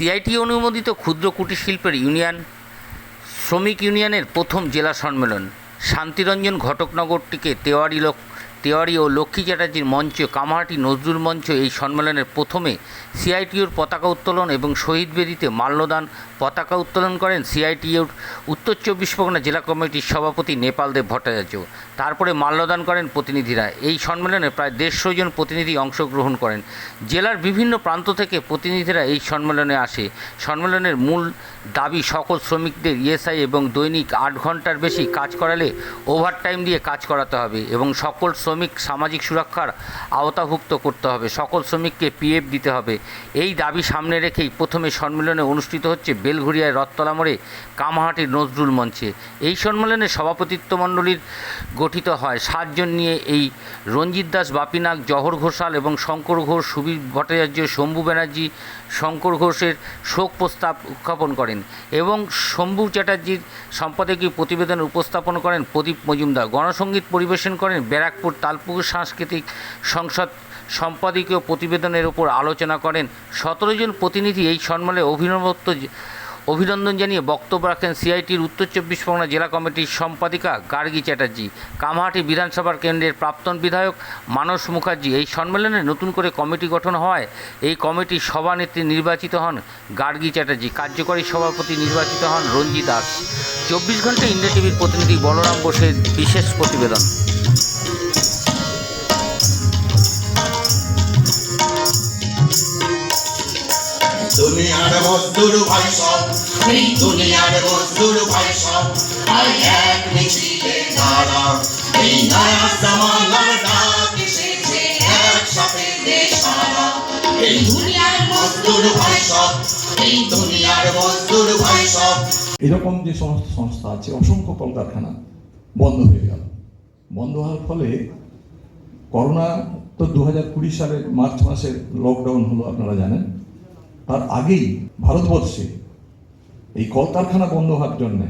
CIT অনুমোদিত ক্ষুদ্র কুটির শিল্পের ইউনিয়ন শ্রমিক ইউনিয়নের প্রথম জেলা সম্মেলন শান্তিরঞ্জন ঘটকনগরটিকে তেওয়ারি তেওয়ারি ও লক্ষ্মী চ্যাটার্জির মঞ্চ কামাহাটি নজরুল মঞ্চ এই সম্মেলনের প্রথমে সিআইটিউর পতাকা উত্তোলন এবং শহীদ বেদিতে মাল্যদান পতাকা উত্তোলন করেন সিআইটিউর উত্তর চব্বিশ পরগনা জেলা কমিটির সভাপতি নেপাল দেব ভট্টাচার্য। তারপরে মাল্যদান করেন প্রতিনিধিরা। এই সম্মেলনে প্রায় দেড়শো জন প্রতিনিধি অংশগ্রহণ করেন। জেলার বিভিন্ন প্রান্ত থেকে প্রতিনিধিরা এই সম্মেলনে আসে। সম্মেলনের মূল দাবি সকল শ্রমিকদের ইএসআই এবং দৈনিক আট ঘণ্টার বেশি কাজ করালে ওভারটাইম দিয়ে কাজ করাতে হবে এবং সকল শ্রমিক সামাজিক সুরক্ষার আওতাভুক্ত করতে হবে। সকল শ্রমিককে পিএফ দিতে হবে। এই দাবি সামনে রেখেই প্রথমে সম্মেলনে অনুষ্ঠিত হচ্ছে বেলঘরিয়ায় রথতলা মোড়ে কামাহাটির নজরুল মঞ্চে। এই সম্মেলনে সভাপতিত্ব মণ্ডলীর গঠিত হয়। সাতজন নিয়ে এই রঞ্জিত দাস বাপিনাগ জহর ঘোষাল এবং শঙ্কর ঘোষ, সুবীর ভট্টাচার্য, শম্ভু ব্যানার্জি, শঙ্কর ঘোষের শোক প্রস্তাব উত্থাপন করেন এবং শম্ভু চ্যাটার্জির সম্পাদকীয় প্রতিবেদন উপস্থাপন করেন প্রদীপ মজুমদার। গণসঙ্গীত পরিবেশন করেন ব্যারাকপুর তালপুকুর সাংস্কৃতিক সংসদ সম্পাদকীয় প্রতিবেদনের উপর আলোচনা করেন। সতেরো জন প্রতিনিধি এই সম্মেলনে অভিনবত্ব অভিনন্দন জানিয়ে বক্তব্য রাখেন সিআইটির উত্তর চব্বিশ পরগনা জেলা কমিটির সম্পাদিকা গার্গী চ্যাটার্জি। কামাহাটি বিধানসভার কেন্দ্রের প্রাক্তন বিধায়ক মানস মুখার্জি। এই সম্মেলনে নতুন করে কমিটি গঠন হওয়ায় এই কমিটির সভানেত্রী নির্বাচিত হন গার্গী চ্যাটার্জি। কার্যকরী সভাপতি নির্বাচিত হন রঞ্জি দাস। চব্বিশ ঘণ্টা ইন্ডিয়া টিভির প্রতিনিধি বলরাম বোসের বিশেষ প্রতিবেদন। দুনিয়ার মজদুর ভাই সব এই দুনিয়ার মজদুর ভাই সব আই এক মিছিলে দাঁড়া। এই নয়া জামানার ডাক এসেছে একসাথে দেশ সারা এই দুনিয়ার মজদুর ভাই সব এই দুনিয়ার মজদুর ভাই সব এরকম যে সমস্ত সংস্থা আছে, অসংখ্য কলকারখানা বন্ধ হয়ে গেল। বন্ধ হওয়ার ফলে করোনা তো দু হাজার কুড়ি সালের মার্চ মাসের লকডাউন হলো, আপনারা জানেন। তার আগেই ভারতবর্ষে এই কলকারখানা বন্ধ হওয়ার জন্যে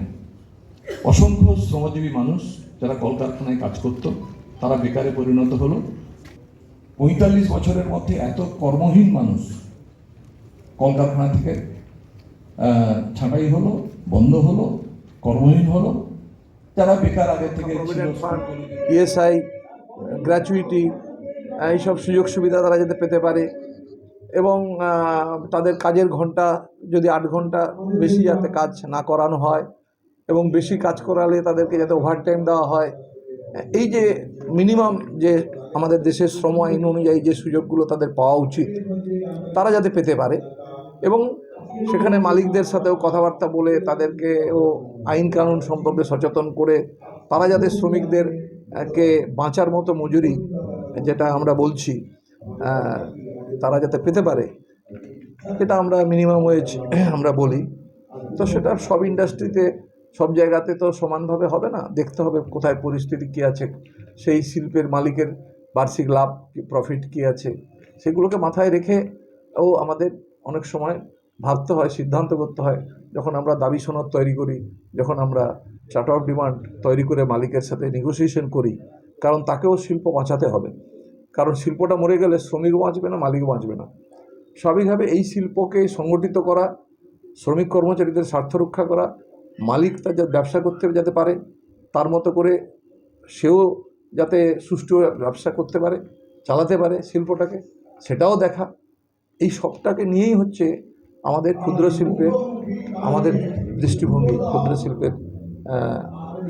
অসংখ্য শ্রমজীবী মানুষ যারা কলকারখানায় কাজ করত তারা বেকারে পরিণত হলো। পঁয়তাল্লিশ বছরের মধ্যে এত কর্মহীন মানুষ কলকারখানা থেকে ছাঁটাই হলো বন্ধ হলো কর্মহীন হলো। যারা বেকার আগে থেকে ইএসআই গ্র্যাচুইটি এইসব সুযোগ সুবিধা তারা যাতে পেতে পারে। এবং তাদের কাজের ঘণ্টা যদি আট ঘণ্টা বেশি যাতে কাজ না করানো হয় এবং বেশি কাজ করালে তাদেরকে যাতে ওভারটাইম দেওয়া হয়, এই যে মিনিমাম যে আমাদের দেশের শ্রম আইন অনুযায়ী যে সুযোগগুলো তাদের পাওয়া উচিত, তারা যাতে পেতে পারে এবং সেখানে মালিকদের সাথেও কথাবার্তা বলে তাদেরকেও আইন কানুন সম্পর্কে সচেতন করে তারা যাতে শ্রমিকদেরকে বাঁচার মতো মজুরি, যেটা আমরা বলছি তারা যাতে পেতে পারে, এটা আমরা মিনিমাম ওয়েজ আমরা বলি। তো সেটা সব ইন্ডাস্ট্রিতে সব জায়গাতে তো সমানভাবে হবে না। দেখতে হবে কোথায় পরিস্থিতি কী আছে, সেই শিল্পের মালিকের বার্ষিক লাভ প্রফিট কী আছে, সেগুলোকে মাথায় রেখে ও আমাদের অনেক সময় ভাবতে হয়, সিদ্ধান্ত করতে হয়, যখন আমরা দাবি সনদ তৈরি করি, যখন আমরা চার্ট অফ ডিমান্ড তৈরি করে মালিকের সাথে নেগোসিয়েশন করি, কারণ তাকেও শিল্প বাঁচাতে হবে। কারণ শিল্পটা মরে গেলে শ্রমিকও বাঁচবে না, মালিকও বাঁচবে না। স্বাভাবিকভাবে এই শিল্পকে সংগঠিত করা, শ্রমিক কর্মচারীদের স্বার্থ রক্ষা করা, মালিক তার যা ব্যবসা করতে যাতে পারে, তার মতো করে সেও যাতে সুষ্ঠু ব্যবসা করতে পারে, চালাতে পারে শিল্পটাকে, সেটাও দেখা। এই সবটাকে নিয়েই হচ্ছে আমাদের ক্ষুদ্র শিল্পের, আমাদের দৃষ্টিভঙ্গি ক্ষুদ্র শিল্পের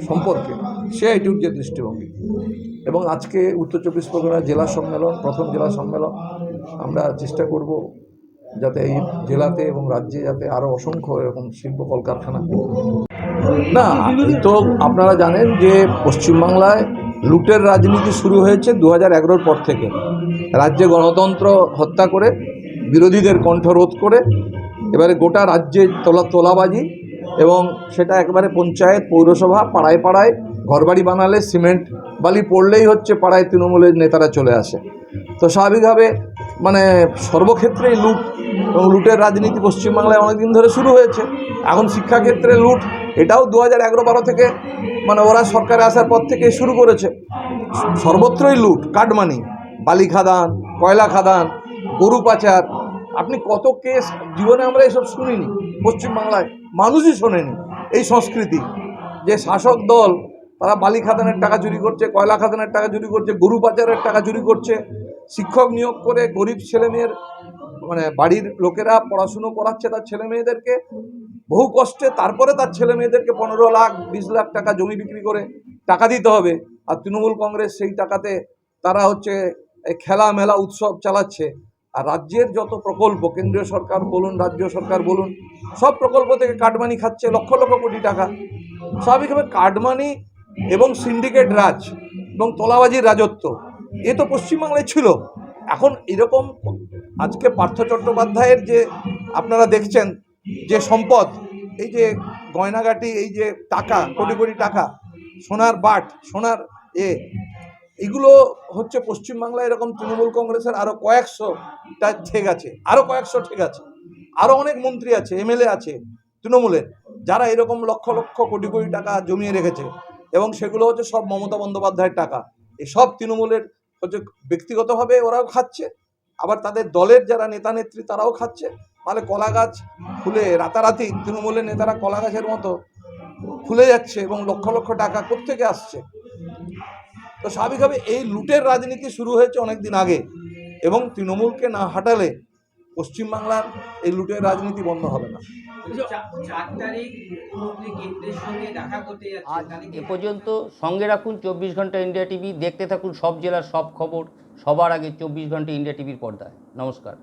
সম্পর্কে, সে আইটিউর যে দৃষ্টিভঙ্গি। এবং আজকে উত্তর চব্বিশ পরগনা জেলা সম্মেলন, প্রথম জেলা সম্মেলন, আমরা চেষ্টা করব যাতে এই জেলাতে এবং রাজ্যে যাতে আরও অসংখ্য এরকম শিল্প কলকারখানা। না তো আপনারা জানেন যে পশ্চিমবাংলায় লুটের রাজনীতি শুরু হয়েছে দু হাজার পর থেকে। রাজ্যে গণতন্ত্র হত্যা করে, বিরোধীদের কণ্ঠ রোধ করে, এবারে গোটা রাজ্যে তোলা তোলাবাজি এবং সেটা একেবারে পঞ্চায়েত, পৌরসভা, পাড়ায় পাড়ায় ঘরবাড়ি বানালে সিমেন্ট বালি পড়লেই হচ্ছে পাড়ায় তৃণমূলের নেতারা চলে আসে। তো স্বাভাবিকভাবে মানে সর্বক্ষেত্রেই লুট এবং লুটের রাজনীতি পশ্চিমবাংলায় অনেকদিন ধরে শুরু হয়েছে। এখন শিক্ষাক্ষেত্রে লুট, এটাও দু হাজার এগারো বারো থেকে মানে ওরা সরকারে আসার পর থেকে শুরু করেছে। সর্বত্রই লুট, কাটমানি, বালি খাদান, কয়লা খাদান, গরু পাচার। আপনি কত কেস, জীবনে আমরা এসব শুনিনি পশ্চিমবাংলায়। মানুষই শোনেনি এই সংস্কৃতি। যে শাসক দল, তারা বালি খাদানের টাকা চুরি করছে, কয়লা খাদানের টাকা চুরি করছে, গরু পাচারের টাকা চুরি করছে, শিক্ষক নিয়োগ করে গরিব ছেলেমেয়ের মানে বাড়ির লোকেরা পড়াশুনো করাচ্ছে তার ছেলে মেয়েদেরকে বহু কষ্টে তারপরে তার ছেলে মেয়েদেরকে পনেরো লাখ, বিশ লাখ টাকা জমি বিক্রি করে টাকা দিতে হবে। আর তৃণমূল কংগ্রেস সেই টাকাতে তারা হচ্ছে খেলা মেলা উৎসব চালাচ্ছে। আর রাজ্যের যত প্রকল্প, কেন্দ্রীয় সরকার বলুন, রাজ্য সরকার বলুন সব প্রকল্প থেকে কাটমানি খাচ্ছে, লক্ষ লক্ষ কোটি টাকা। স্বাভাবিকভাবে কাটমানি এবং সিন্ডিকেট রাজ এবং তোলাবাজির রাজত্ব। এ তো পশ্চিমবাংলায় ছিল। এখন এরকম আজকে পার্থ চট্টোপাধ্যায়ের যে আপনারা দেখছেন যে সম্পদ, এই যে গয়নাগাটি, এই যে টাকা, কোটি কোটি টাকা, সোনার বাট, সোনার এ, এগুলো হচ্ছে পশ্চিমবাংলায় এরকম তৃণমূল কংগ্রেসের আরও কয়েকশোটা ঠেক আছে আরও কয়েকশো ঠেক আছে। আরও অনেক মন্ত্রী আছে, এমএলএ আছে, তৃণমূলের, যারা এরকম লক্ষ লক্ষ কোটি কোটি টাকা জমিয়ে রেখেছে এবং সেগুলো হচ্ছে সব মমতা বন্দ্যোপাধ্যায়ের টাকা। এই সব তৃণমূলের হচ্ছে ব্যক্তিগতভাবে ওরাও খাচ্ছে, আবার তাদের দলের যারা নেতা নেত্রী তারাও খাচ্ছে। ফলে কলা গাছ ফুলে রাতারাতি তৃণমূলের নেতারা কলা গাছের মতো ফুলে যাচ্ছে এবং লক্ষ লক্ষ টাকা কোত্থেকে আসছে। তো স্বাভাবিকভাবে এই লুটের রাজনীতি শুরু হয়েছে অনেক দিন আগে এবং তৃণমূলকে না হাঁটালে পশ্চিমবাংলার এই লুটের রাজনীতি বন্ধ হবে না। আজ এ পর্যন্ত সঙ্গে রাখুন চব্বিশ ঘণ্টা ইন্ডিয়া টিভি দেখতে থাকুন সব জেলার সব খবর সবার আগে চব্বিশ ঘণ্টা ইন্ডিয়া টিভির পর্দায়। নমস্কার।